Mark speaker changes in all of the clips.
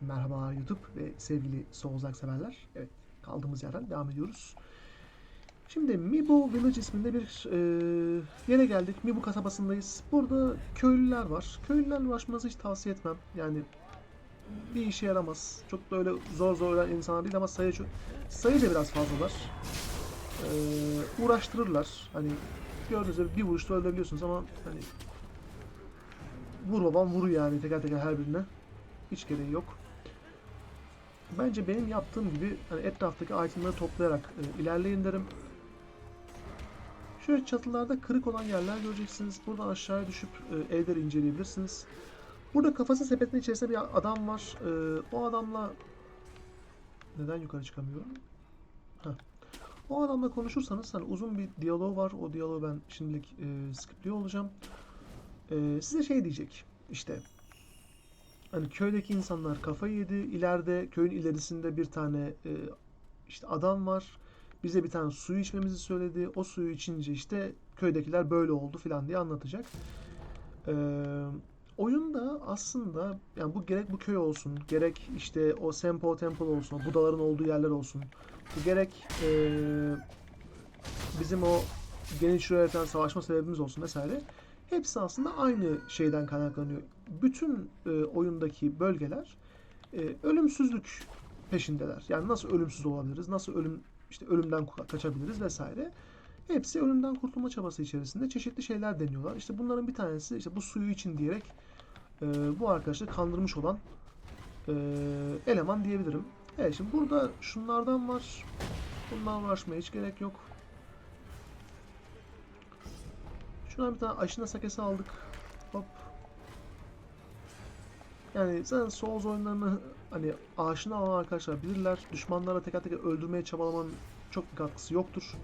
Speaker 1: Merhaba YouTube ve sevgili Soğuzak severler. Evet kaldığımız yerden devam ediyoruz. Şimdi Mibu Village isminde bir e, yere geldik. Mibu kasabasındayız. Burada köylüler var. Köylülerle uğraşmanızı hiç tavsiye etmem. Yani bir işe yaramaz. Çok da öyle zor zor ölen insanlar değil ama sayı sayı da biraz fazlalar. E, uğraştırırlar. Hani gördüğünüz gibi bir vuruşta öldürebiliyorsunuz ama hani vur babam vur yani teker teker her birine. Hiç gereği yok. Bence benim yaptığım gibi hani etraftaki itemleri toplayarak e, ilerleyin derim. Şöyle çatılarda kırık olan yerler göreceksiniz. Buradan aşağıya düşüp e, evleri inceleyebilirsiniz. Burada kafası sepetinin içerisinde bir adam var. E, o adamla neden yukarı çıkamıyorum? Heh. O adamla konuşursanız hani uzun bir diyalog var. O diyaloğu ben şimdilik e, skipliyor olacağım. E, size şey diyecek. İşte Hani köydeki insanlar kafayı yedi. İleride köyün ilerisinde bir tane e, işte adam var. Bize bir tane suyu içmemizi söyledi. O suyu içince işte köydekiler böyle oldu falan diye anlatacak. E, oyunda aslında yani bu gerek bu köy olsun, gerek işte o Sempo Temple olsun, o Budaların olduğu yerler olsun. Bu gerek e, bizim o geniş yöneten savaşma sebebimiz olsun vesaire. Hepsi aslında aynı şeyden kaynaklanıyor. Bütün e, oyundaki bölgeler e, ölümsüzlük peşindeler. Yani nasıl ölümsüz olabiliriz, nasıl ölüm işte ölümden ka- kaçabiliriz vesaire. Hepsi ölümden kurtulma çabası içerisinde çeşitli şeyler deniyorlar. İşte bunların bir tanesi işte bu suyu için diyerek e, bu arkadaşları kandırmış olan e, eleman diyebilirim. Evet şimdi burada şunlardan var. Bundan uğraşmaya hiç gerek yok. Şuradan bir tane aşina sakesi aldık. Yani zaten Souls oyunlarını hani aşina olan arkadaşlar bilirler. Düşmanlara teker teker öldürmeye çabalamanın çok bir katkısı yoktur.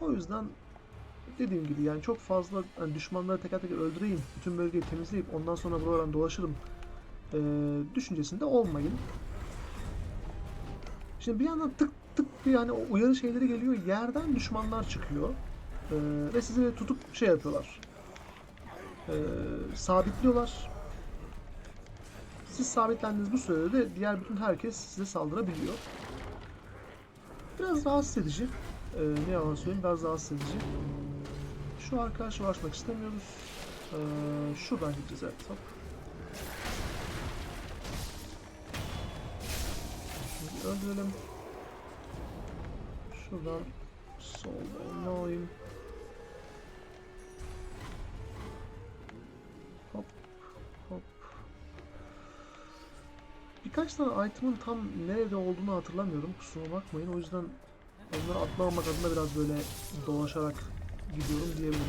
Speaker 1: O yüzden dediğim gibi yani çok fazla hani düşmanları teker teker öldüreyim, bütün bölgeyi temizleyip ondan sonra buradan dolaşırım eee, düşüncesinde olmayın. Şimdi bir yandan tık tık bir yani uyarı şeyleri geliyor. Yerden düşmanlar çıkıyor. Ee, ve sizi tutup şey yapıyorlar. Ee, sabitliyorlar. Siz sabitlendiğiniz bu sürede de diğer bütün herkes size saldırabiliyor. Biraz rahatsız edici. Ee, ne yalan söyleyeyim biraz rahatsız edici. Şu arkadaşla uğraşmak istemiyoruz. Ee, şuradan gideceğiz evet. Hop. Öldürelim. Şuradan soldan ne alayım? Tane item'ın tam nerede olduğunu hatırlamıyorum. Kusura bakmayın. O yüzden onları atlamamak adına biraz böyle dolaşarak gidiyorum diyebilirim.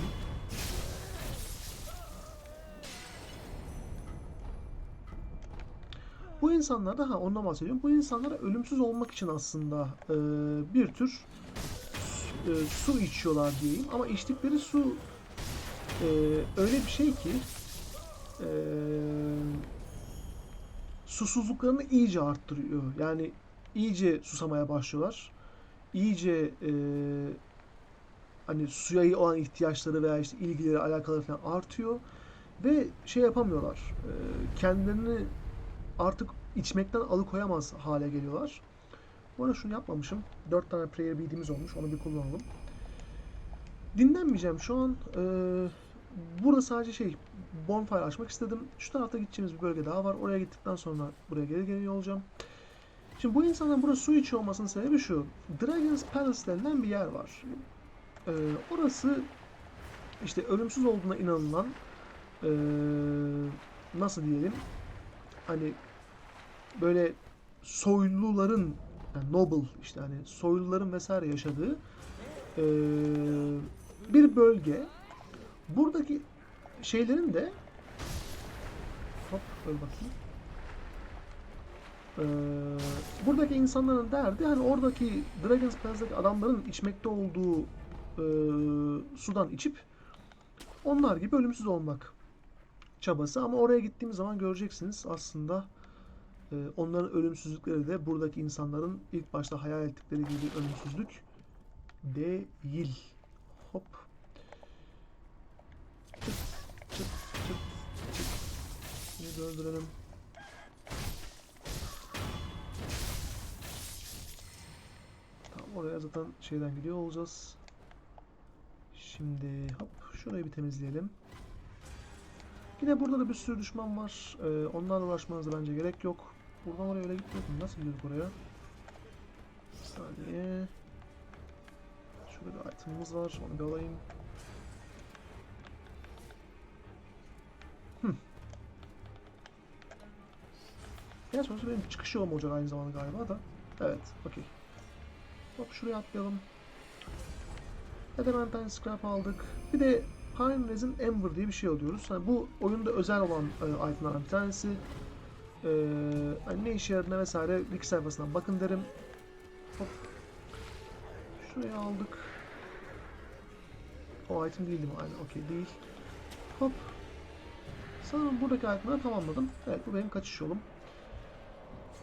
Speaker 1: Bu insanlar da ha ondan bahsediyorum. Bu insanlara ölümsüz olmak için aslında e, bir tür e, su içiyorlar diyeyim. Ama içtikleri su e, öyle bir şey ki e, susuzluklarını iyice arttırıyor. Yani iyice susamaya başlıyorlar. İyice e, hani suya olan ihtiyaçları veya işte ilgileri, alakaları falan artıyor. Ve şey yapamıyorlar. E, kendilerini artık içmekten alıkoyamaz hale geliyorlar. Bu arada şunu yapmamışım. 4 tane prayer bead'imiz olmuş. Onu bir kullanalım. Dinlenmeyeceğim şu an. Ee, burada sadece şey bonfire açmak istedim. Şu tarafta gideceğimiz bir bölge daha var. Oraya gittikten sonra buraya geri geliyor olacağım. Şimdi bu insanların burada su içiyor olmasının sebebi şu. Dragon's Palace denilen bir yer var. Ee, orası işte ölümsüz olduğuna inanılan ee, nasıl diyelim hani böyle soyluların yani noble işte hani soyluların vesaire yaşadığı eee, bir bölge. Buradaki şeylerin de hop böyle bakayım. Eee, buradaki insanların derdi hani oradaki Dragon's Palace'daki adamların içmekte olduğu eee, sudan içip onlar gibi ölümsüz olmak çabası ama oraya gittiğimiz zaman göreceksiniz aslında ee, onların ölümsüzlükleri de buradaki insanların ilk başta hayal ettikleri gibi ölümsüzlük değil. Hop. Birimizi öldürelim. Tam oraya zaten şeyden gidiyor olacağız. Şimdi hop şurayı bir temizleyelim. Yine burada da bir sürü düşman var. Ee, onlarla uğraşmanıza bence gerek yok. Buradan oraya öyle gitmiyordum. Nasıl gidiyorduk oraya? Bir saniye. Şurada bir itemimiz var. Onu bir alayım. Gerçi orası benim çıkış yolum olacak aynı zamanda galiba da. Evet, okey. Hop şuraya atlayalım. Adamantine Scrap aldık. Bir de Pine Resin Ember diye bir şey alıyoruz. Yani bu oyunda özel olan e, itemlerden bir tanesi. E, hani ne işe yaradığına vesaire wiki sayfasından bakın derim. Hop. Şuraya aldık. O item değil mi? Aynen okey değil. Hop. Sanırım buradaki itemleri tamamladım. Evet bu benim kaçış yolum.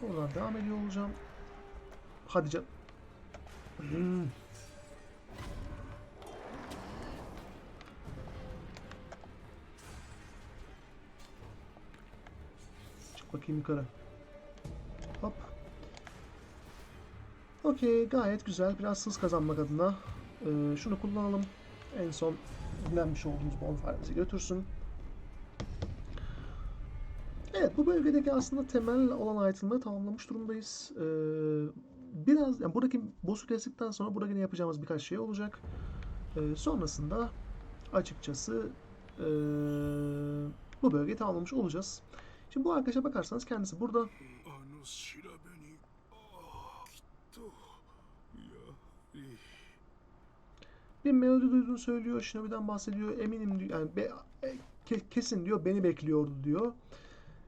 Speaker 1: Oradan devam ediyor olacağım. Hadi canım. Hmm. Çık bakayım yukarı. Hop. Okey gayet güzel. Biraz hız kazanmak adına. Ee, şunu kullanalım. En son dinlenmiş olduğumuz bonfire'ımızı götürsün. Evet bu bölgedeki aslında temel olan ayrıtılmayı tamamlamış durumdayız. Ee, biraz yani buradaki boss'u kestikten sonra burada yine yapacağımız birkaç şey olacak. Ee, sonrasında açıkçası ee, bu bölgeyi tamamlamış olacağız. Şimdi bu arkadaşa bakarsanız kendisi burada bir melodi duyduğunu söylüyor. Shinobi'den bahsediyor. Eminim diyor. Yani be, e, kesin diyor. Beni bekliyordu diyor.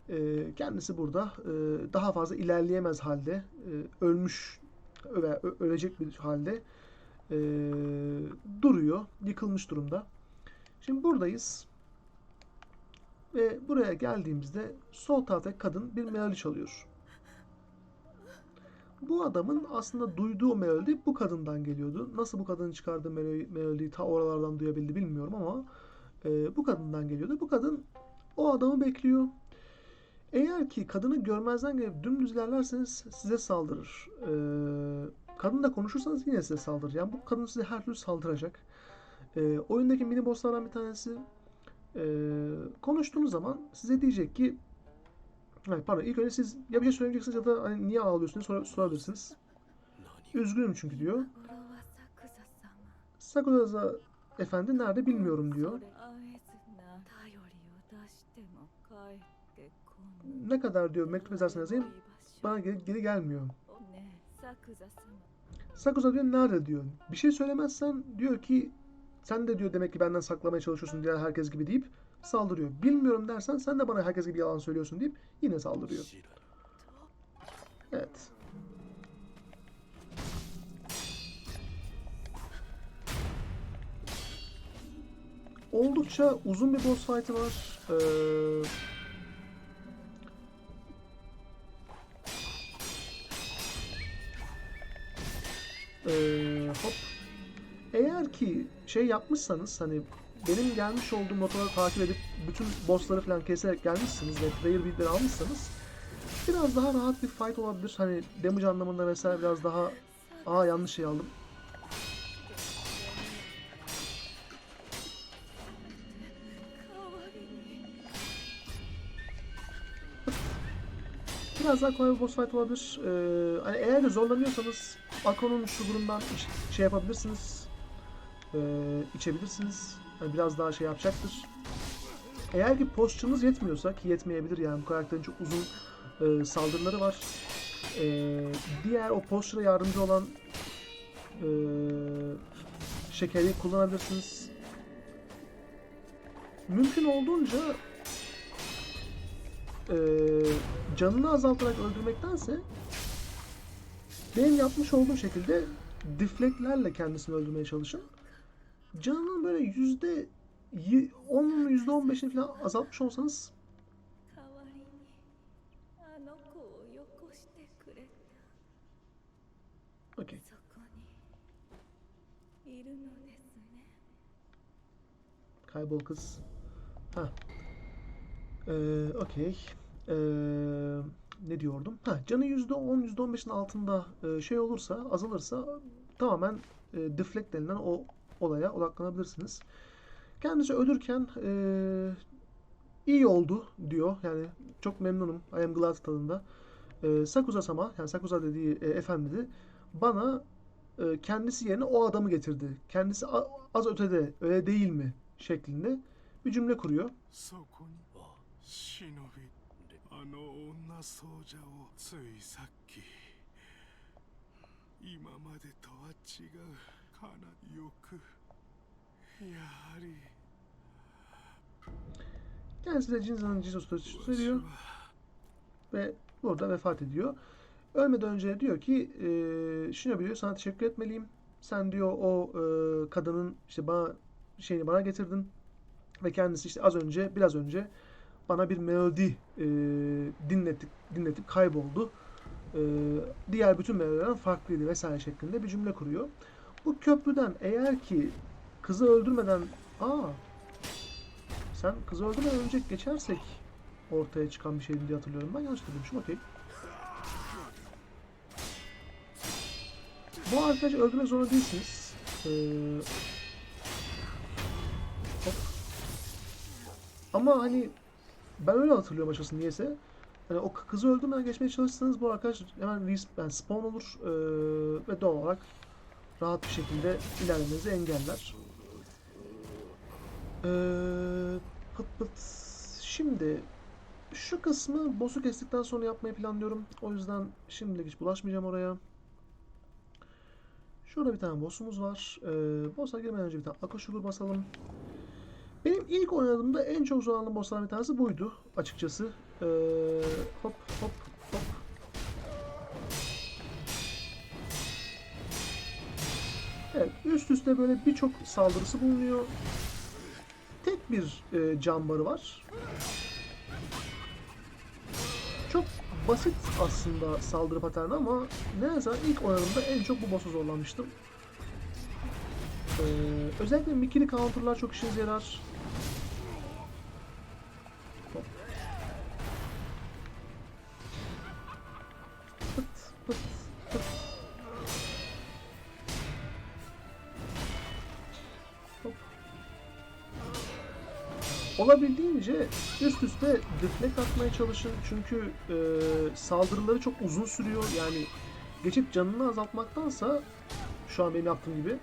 Speaker 1: Ee, kendisi burada e, daha fazla ilerleyemez halde e, ölmüş ve ö- ölecek bir halde e, duruyor. Yıkılmış durumda. Şimdi buradayız. Ve buraya geldiğimizde sol taraftaki kadın bir melodi çalıyor. Bu adamın aslında duyduğu melodi bu kadından geliyordu. Nasıl bu kadının çıkardığı melodi, melodiyi ta oralardan duyabildi bilmiyorum ama e, bu kadından geliyordu. Bu kadın o adamı bekliyor. Eğer ki kadını görmezden gelip dümdüz ilerlerseniz size saldırır. Ee, kadınla konuşursanız yine size saldırır. Yani bu kadın size her türlü saldıracak. Ee, oyundaki mini bosslardan bir tanesi e, konuştuğunuz zaman size diyecek ki Hayır, pardon ilk önce siz ya bir şey söyleyeceksiniz ya da hani niye ağlıyorsunuz sor sorabilirsiniz. Üzgünüm çünkü diyor. Sakura efendi nerede bilmiyorum diyor. ne kadar diyor mektup yazarsan yazayım bana geri, geri gelmiyor. Sakuza diyor nerede diyor. Bir şey söylemezsen diyor ki sen de diyor demek ki benden saklamaya çalışıyorsun diğer herkes gibi deyip saldırıyor. Bilmiyorum dersen sen de bana herkes gibi yalan söylüyorsun deyip yine saldırıyor. Evet. Oldukça uzun bir boss fight'ı var. Ee, şey yapmışsanız hani benim gelmiş olduğum notaları takip edip bütün bossları falan keserek gelmişsiniz ve player beatleri almışsanız biraz daha rahat bir fight olabilir. Hani damage anlamında vesaire biraz daha aa yanlış şey aldım. Biraz daha kolay bir boss fight olabilir. Ee, hani eğer de zorlanıyorsanız Akon'un şuburundan iç- şey yapabilirsiniz. Ee, içebilirsiniz. Yani biraz daha şey yapacaktır. Eğer ki posture'ınız yetmiyorsa ki yetmeyebilir yani bu karakterin çok uzun e, saldırıları var. E, diğer o posture'a yardımcı olan e, şekeri kullanabilirsiniz. Mümkün olduğunca e, canını azaltarak öldürmektense benim yapmış olduğum şekilde deflectlerle kendisini öldürmeye çalışın canının böyle yüzde 10 yüzde 15'ini falan azaltmış olsanız Okey. Kaybol kız. Ha. Ee, Okey. Ee, ne diyordum? Ha, canı %10, %15'in altında e, şey olursa, azalırsa tamamen e, deflect denilen o olaya odaklanabilirsiniz. Kendisi ölürken e, iyi oldu diyor. Yani çok memnunum. I am glad tadında. E, Sakuza sama yani Sakuza dediği e, efendi de bana e, kendisi yerine o adamı getirdi. Kendisi az ötede öyle değil mi şeklinde bir cümle kuruyor
Speaker 2: kana yoku. Yari.
Speaker 1: Kendisi de
Speaker 2: Cinza'nın
Speaker 1: Jesus'ta
Speaker 2: söylüyor.
Speaker 1: Ve burada vefat ediyor. Ölmeden önce diyor ki e, Shinobi diyor sana teşekkür etmeliyim. Sen diyor o e, kadının işte bana şeyini bana getirdin. Ve kendisi işte az önce biraz önce bana bir melodi e, dinletip, dinletip kayboldu. E, diğer bütün melodilerden farklıydı vesaire şeklinde bir cümle kuruyor. Bu köprüden eğer ki kızı öldürmeden aa sen kızı öldürmeden önce geçersek ortaya çıkan bir şeydi diye hatırlıyorum. Ben yanlış hatırlamışım. Okey. Bu arkadaşı öldürmek zorunda değilsiniz. Ee, hop. Ama hani ben öyle hatırlıyorum açıkçası niyeyse. Hani o kızı öldürmeden geçmeye çalışırsanız bu arkadaş hemen res- yani spawn olur ee, ve doğal olarak rahat bir şekilde ilerlemenizi engeller. Ee, pıt pıt. Şimdi şu kısmı boss'u kestikten sonra yapmayı planlıyorum. O yüzden şimdilik hiç bulaşmayacağım oraya. Şurada bir tane boss'umuz var. Ee, boss'a girmeden önce bir tane Sugar basalım. Benim ilk oynadığımda en çok zorlandığım boss'lardan bir tanesi buydu açıkçası. Ee, hop hop Evet, üst üste böyle birçok saldırısı bulunuyor. Tek bir e, can barı var. Çok basit aslında saldırı paterni ama neyse ilk oynadığımda en çok bu boss'a zorlanmıştım. Ee, özellikle mikili counter'lar çok işinize yarar. Olabildiğince üst üste deflect atmaya çalışın çünkü e, saldırıları çok uzun sürüyor yani geçip canını azaltmaktansa şu an benim yaptığım gibi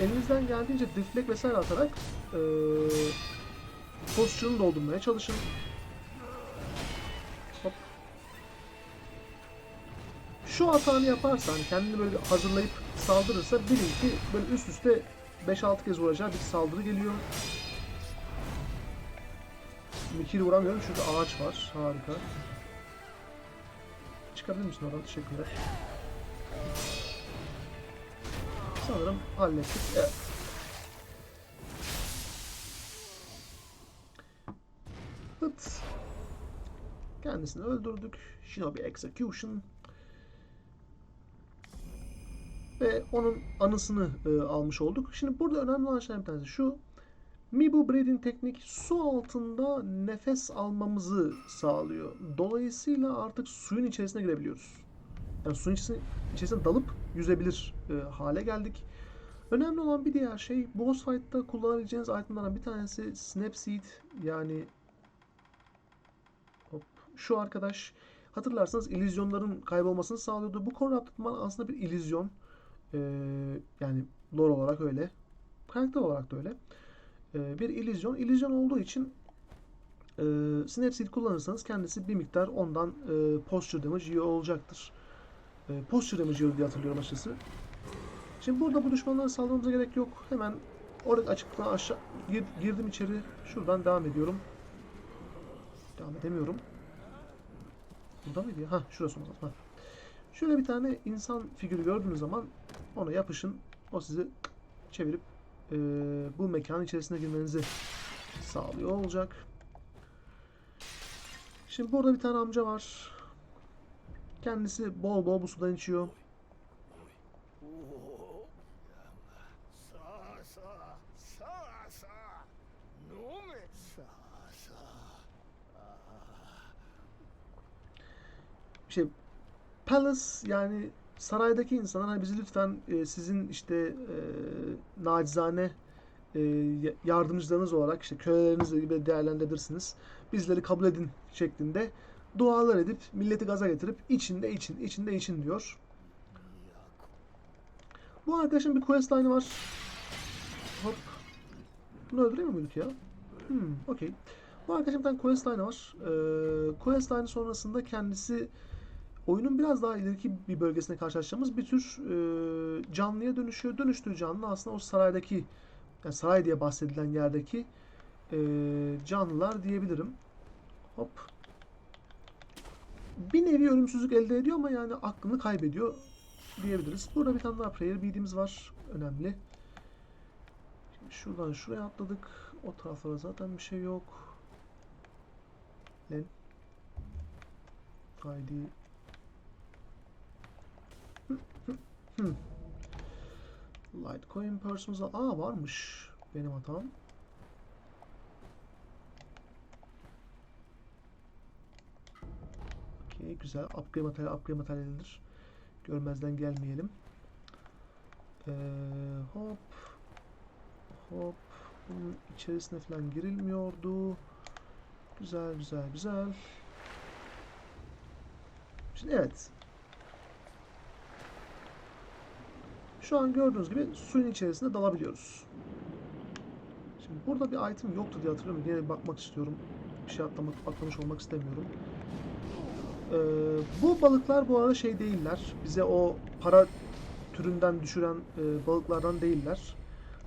Speaker 1: elinizden geldiğince deflect vesaire atarak e, pozisyonu doldurmaya çalışın. Hop. Şu hatanı yaparsa hani kendini böyle hazırlayıp saldırırsa bilin ki böyle üst üste 5-6 kez vuracağı bir saldırı geliyor. Mikiri vuramıyorum çünkü ağaç var. Harika. Çıkabilir misin oradan? Teşekkürler. Sanırım hallettik. Evet. Pıt. Kendisini öldürdük. Shinobi Execution. Ve onun anısını e, almış olduk. Şimdi burada önemli olan şeylerden bir tanesi şu. Mibu Breathing teknik su altında nefes almamızı sağlıyor. Dolayısıyla artık suyun içerisine girebiliyoruz. Yani suyun içerisine, dalıp yüzebilir e, hale geldik. Önemli olan bir diğer şey boss fight'ta kullanabileceğiniz itemlerden bir tanesi Snapseed yani hop, şu arkadaş hatırlarsanız illüzyonların kaybolmasını sağlıyordu. Bu Corrupted Man aslında bir illüzyon. Ee, yani lore olarak öyle. Karakter olarak da öyle. Ee, bir illüzyon. İllüzyon olduğu için e, Snapseed kullanırsanız kendisi bir miktar ondan e, posture damage yiyor olacaktır. E, posture damage yiyor diye hatırlıyorum açıkçası. Şimdi burada bu düşmanlara saldırmamıza gerek yok. Hemen oradaki açıklıktan aşağı gir- girdim içeri. Şuradan devam ediyorum. Devam edemiyorum. Burada mıydı? Ha şurası o zaman. Ha. Şöyle bir tane insan figürü gördüğünüz zaman ona yapışın. O sizi çevirip e, bu mekanın içerisine girmenizi sağlıyor olacak. Şimdi burada bir tane amca var. Kendisi bol bol bu sudan içiyor. İşte Palace yani saraydaki insanlar hani bizi lütfen e, sizin işte e, nacizane e, yardımcılarınız olarak işte köleleriniz gibi değerlendirebilirsiniz. Bizleri kabul edin şeklinde dualar edip milleti gaza getirip içinde için içinde için diyor. Bu arkadaşın bir quest line'ı var. Hop. Bunu öldüremiyor muyduk ya? Hmm, okey. Bu arkadaşın bir tane quest line'ı var. Ee, quest line sonrasında kendisi oyunun biraz daha ileriki bir bölgesine karşılaşacağımız bir tür e, canlıya dönüşüyor. Dönüştüğü canlı aslında o saraydaki yani saray diye bahsedilen yerdeki e, canlılar diyebilirim. Hop. Bir nevi ölümsüzlük elde ediyor ama yani aklını kaybediyor diyebiliriz. Burada bir tane daha prayer bead'imiz var. Önemli. Şimdi şuradan şuraya atladık. O taraflara zaten bir şey yok. Lan. Haydi. Hı. Litecoin Purse'ımıza Aa varmış. Benim hatam. Okey güzel. Upgrade materyal, upgrade materyalidir. Görmezden gelmeyelim. Ee, hop. Hop. Bunun içerisine falan girilmiyordu. Güzel güzel güzel. Şimdi evet. Şu an gördüğünüz gibi suyun içerisinde dalabiliyoruz. Şimdi burada bir item yoktu diye hatırlıyorum. Bir bakmak istiyorum. Bir şey atlamak, atlamış olmak istemiyorum. Ee, bu balıklar bu arada şey değiller. Bize o para türünden düşüren e, balıklardan değiller.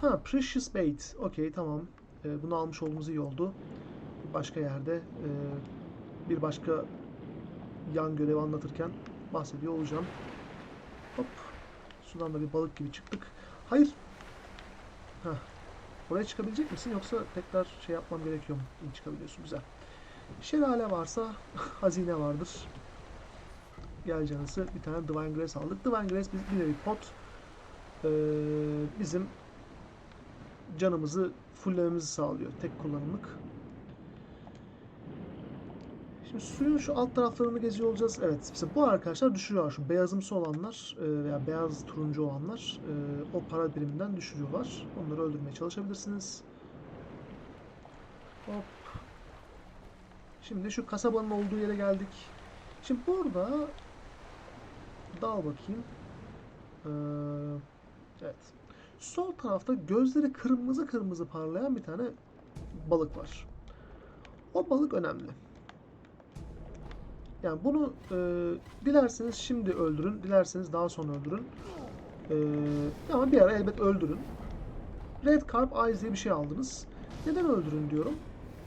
Speaker 1: Ha, Precious Bait. Okey, tamam. Ee, bunu almış olduğumuz iyi oldu. Başka yerde e, bir başka yan görevi anlatırken bahsediyor olacağım. Hop. Sudan da bir balık gibi çıktık. Hayır. Heh. Oraya çıkabilecek misin yoksa tekrar şey yapmam gerekiyor mu? İyi çıkabiliyorsun. Güzel. Şelale varsa hazine vardır. Gel canısı bir tane Divine Grace aldık. Divine Grace biz bir nevi pot. Ee, bizim canımızı fulllememizi sağlıyor. Tek kullanımlık. Şimdi suyun şu alt taraflarını geziyor olacağız. Evet, mesela bu arkadaşlar düşürüyor. Şu beyazımsı olanlar e, veya beyaz turuncu olanlar e, o para biriminden düşürüyorlar. Onları öldürmeye çalışabilirsiniz. Hop. Şimdi şu kasabanın olduğu yere geldik. Şimdi burada dal bakayım. Ee, evet. Sol tarafta gözleri kırmızı kırmızı parlayan bir tane balık var. O balık önemli. Yani bunu e, dilerseniz şimdi öldürün, dilerseniz daha sonra öldürün. E, ama bir ara elbet öldürün. Red Carp Eyes diye bir şey aldınız. Neden öldürün diyorum.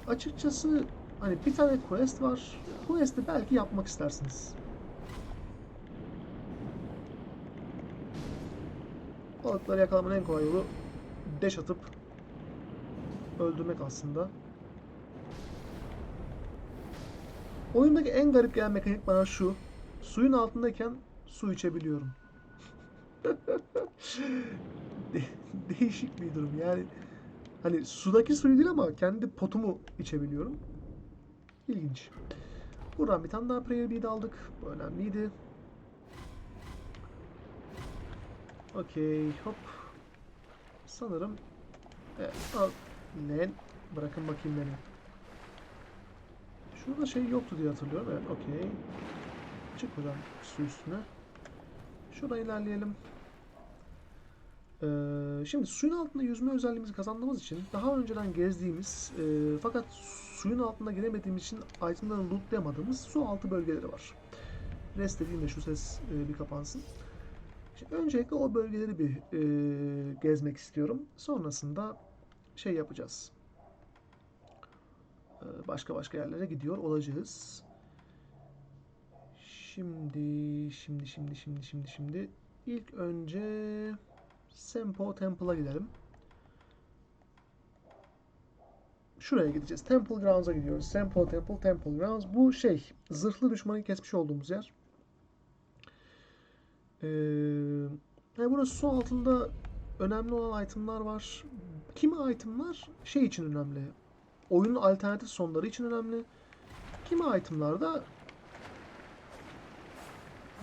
Speaker 1: Açıkçası hani bir tane quest var. Quest'i belki yapmak istersiniz. Balıkları yakalamanın en kolay yolu deş atıp öldürmek aslında. Oyundaki en garip gelen mekanik bana şu. Suyun altındayken su içebiliyorum. De- değişik bir durum. Yani hani sudaki suyu değil ama kendi potumu içebiliyorum. İlginç. Buradan bir tane daha prayer bead aldık. Bu önemliydi. Okey hop. Sanırım evet, al. Lan bırakın bakayım beni. Şurada şey yoktu diye hatırlıyorum. Evet okey. Çık hocam su üstüne. Şuradan ilerleyelim. Ee, şimdi suyun altında yüzme özelliğimizi kazandığımız için daha önceden gezdiğimiz e, fakat suyun altında giremediğimiz için itemları lootlayamadığımız su altı bölgeleri var. Rest dediğimde şu ses e, bir kapansın. Şimdi öncelikle o bölgeleri bir e, gezmek istiyorum. Sonrasında şey yapacağız. E, başka başka yerlere gidiyor olacağız. Şimdi, şimdi, şimdi, şimdi, şimdi, şimdi. İlk önce Sempo Temple'a gidelim. Şuraya gideceğiz. Temple Grounds'a gidiyoruz. Sempo Temple, Temple Grounds. Bu şey, zırhlı düşmanı kesmiş olduğumuz yer. Ee, yani burası su altında önemli olan itemlar var. Kimi itemlar şey için önemli. Oyunun alternatif sonları için önemli. Kimi itemlar da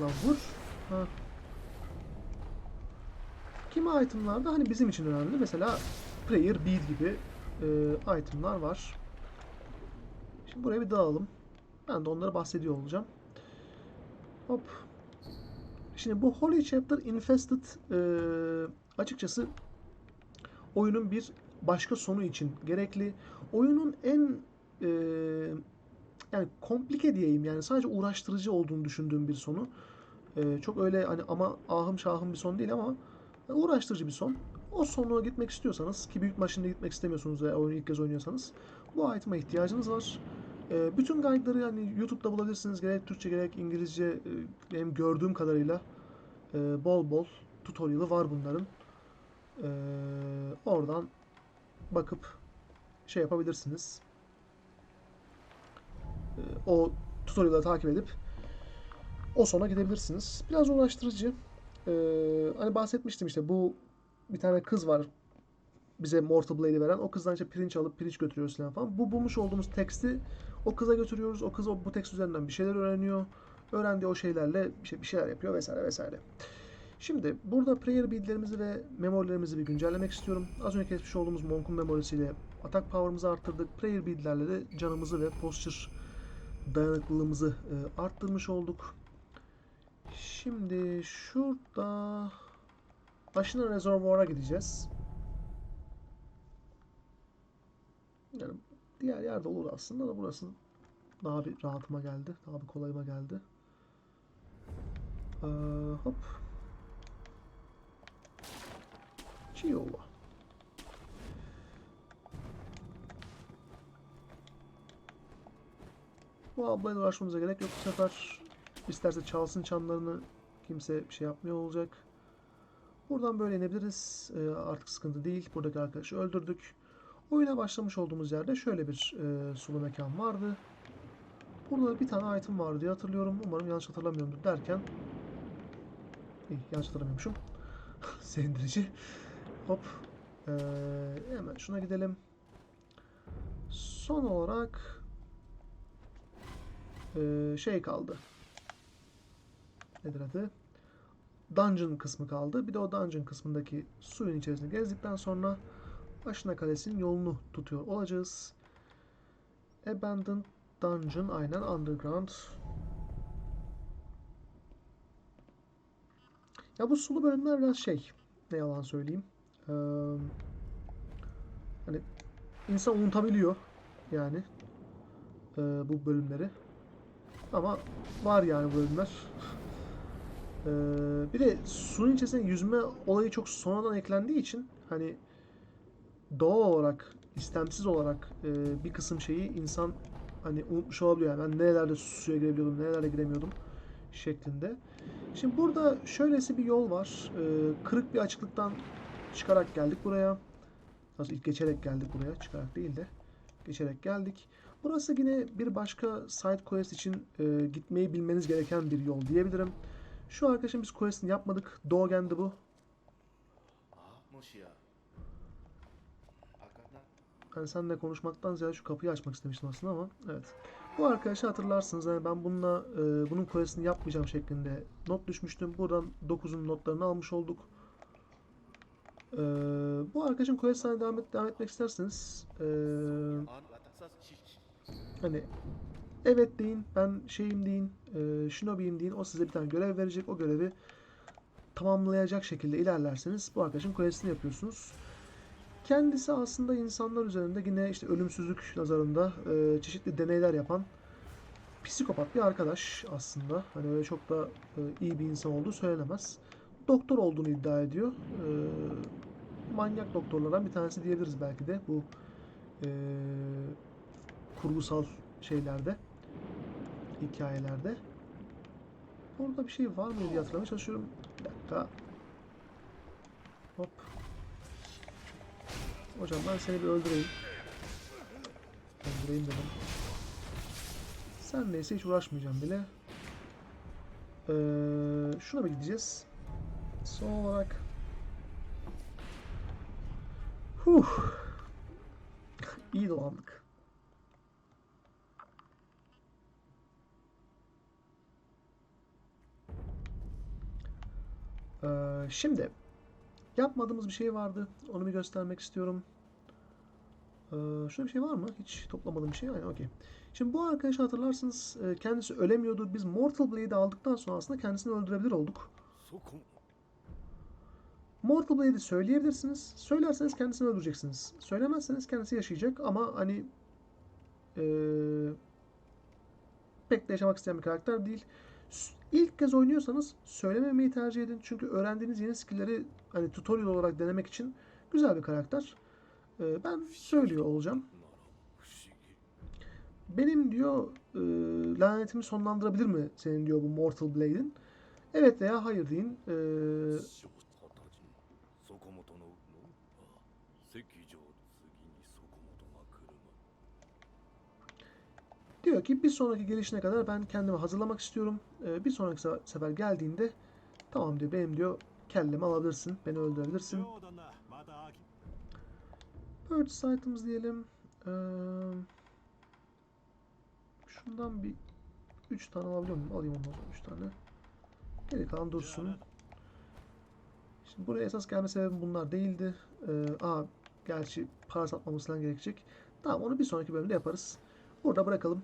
Speaker 1: Lan vur. Ha. Kimi itemlarda hani bizim için önemli. Mesela Prayer Bead gibi e, itemlar var. Şimdi buraya bir dağılalım. Ben de onlara bahsediyor olacağım. Hop. Şimdi bu Holy Chapter Infested e, açıkçası oyunun bir başka sonu için gerekli. Oyunun en e, yani komplike diyeyim yani sadece uğraştırıcı olduğunu düşündüğüm bir sonu. E, çok öyle hani ama ahım şahım bir son değil ama uğraştırıcı bir son. O sonu gitmek istiyorsanız ki büyük maçında gitmek istemiyorsunuz veya oyunu ilk kez oynuyorsanız bu item'a ihtiyacınız var. E, bütün guide'ları yani YouTube'da bulabilirsiniz. Gerek Türkçe gerek İngilizce e, benim gördüğüm kadarıyla e, bol bol tutorial'ı var bunların. E, oradan bakıp şey yapabilirsiniz. E, o tutorial'ı takip edip o sona gidebilirsiniz. Biraz uğraştırıcı. E, hani bahsetmiştim işte bu bir tane kız var bize Mortal Blade'i veren. O kızdan işte pirinç alıp pirinç götürüyoruz falan. Bu bulmuş olduğumuz teksti o kıza götürüyoruz. O kız o, bu tekst üzerinden bir şeyler öğreniyor. Öğrendiği o şeylerle bir, şey, şeyler yapıyor vesaire vesaire. Şimdi burada prayer beadlerimizi ve memorilerimizi bir güncellemek istiyorum. Az önce kesmiş olduğumuz Monk'un memorisiyle atak power'ımızı arttırdık. Prayer beadlerle de canımızı ve posture dayanıklılığımızı e, arttırmış olduk. Şimdi şurada Aşina Reservoir'a gideceğiz. Yani diğer yerde olur aslında da burası daha bir rahatıma geldi. Daha bir kolayıma geldi. Ee, hop. Chiyola. Bu ablayla uğraşmamıza gerek yok bu sefer. İsterse çalsın çanlarını kimse bir şey yapmıyor olacak. Buradan böyle inebiliriz. Ee, artık sıkıntı değil. Buradaki arkadaşı öldürdük. Oyuna başlamış olduğumuz yerde şöyle bir e, sulu mekan vardı. Burada bir tane item vardı diye hatırlıyorum. Umarım yanlış hatırlamıyorumdur derken İyi, yanlış hatırlamıyormuşum. Sevindirici. Hop. Ee, hemen şuna gidelim. Son olarak ee, şey kaldı. Nedir adı? Dungeon kısmı kaldı. Bir de o dungeon kısmındaki suyun içerisinde gezdikten sonra Aşina Kalesi'nin yolunu tutuyor olacağız. Abandoned Dungeon aynen Underground. Ya bu sulu bölümler biraz şey. Ne yalan söyleyeyim. Ee, hani insan unutabiliyor yani ee, bu bölümleri. Ama var yani bölümler. Ee, bir de suyun içerisinde yüzme olayı çok sonradan eklendiği için hani doğal olarak istemsiz olarak e, bir kısım şeyi insan hani unutmuş olabiliyor. Yani ben nerelerde suya girebiliyordum, nerelerde giremiyordum şeklinde. Şimdi burada şöylesi bir yol var. E, kırık bir açıklıktan çıkarak geldik buraya. Nasıl ilk geçerek geldik buraya. Çıkarak değil de geçerek geldik. Burası yine bir başka side quest için e, gitmeyi bilmeniz gereken bir yol diyebilirim. Şu arkadaşım biz questini yapmadık. Dogen'di bu. Ben yani seninle konuşmaktan ziyade şu kapıyı açmak istemiştim aslında ama evet. Bu arkadaşı hatırlarsınız yani ben bununla e, bunun questini yapmayacağım şeklinde not düşmüştüm. Buradan 9'un notlarını almış olduk. E, bu arkadaşın questine devam, et, devam etmek isterseniz e, hani evet deyin ben şeyim deyin e, shinobi'yim deyin o size bir tane görev verecek o görevi tamamlayacak şekilde ilerlerseniz bu arkadaşın quest'ini yapıyorsunuz. Kendisi aslında insanlar üzerinde yine işte ölümsüzlük nazarında e, çeşitli deneyler yapan psikopat bir arkadaş aslında. Hani öyle çok da e, iyi bir insan olduğu söylenemez. Doktor olduğunu iddia ediyor. E, manyak doktorlardan bir tanesi diyebiliriz belki de bu e, kurgusal şeylerde, hikayelerde. Orada bir şey var mı diye hatırlamaya çalışıyorum. Bir dakika. Hop. Hocam ben seni bir öldüreyim. Öldüreyim dedim. Sen neyse hiç uğraşmayacağım bile. Ee, şuna bir gideceğiz. Son olarak. Huh. İyi dolandık. Ee, şimdi yapmadığımız bir şey vardı. Onu bir göstermek istiyorum. Ee, şöyle bir şey var mı? Hiç toplamadığım bir şey. Aynen okey. Şimdi bu arkadaşı hatırlarsınız e, kendisi ölemiyordu. Biz Mortal Blade'i aldıktan sonra aslında kendisini öldürebilir olduk. Mortal Blade'i söyleyebilirsiniz. Söylerseniz kendisini öldüreceksiniz. Söylemezseniz kendisi yaşayacak ama hani eee pek de yaşamak isteyen bir karakter değil. İlk kez oynuyorsanız söylememeyi tercih edin. Çünkü öğrendiğiniz yeni skill'leri hani tutorial olarak denemek için güzel bir karakter. Ee, ben söylüyor olacağım. Benim diyor e, lanetimi sonlandırabilir mi senin diyor bu Mortal Blade'in. Evet veya hayır deyin.
Speaker 2: E,
Speaker 1: Diyor ki bir sonraki gelişine kadar ben kendimi hazırlamak istiyorum. Ee, bir sonraki sefer geldiğinde tamam diyor benim diyor kellemi alabilirsin. Beni öldürebilirsin. Purchase items diyelim. Ee, şundan bir 3 tane alabiliyor muyum? Alayım ondan sonra 3 tane. Geri kalan dursun. Şimdi buraya esas gelme sebebim bunlar değildi. Ee, aa, gerçi para satmamız falan gerekecek. Tamam onu bir sonraki bölümde yaparız. Burada bırakalım.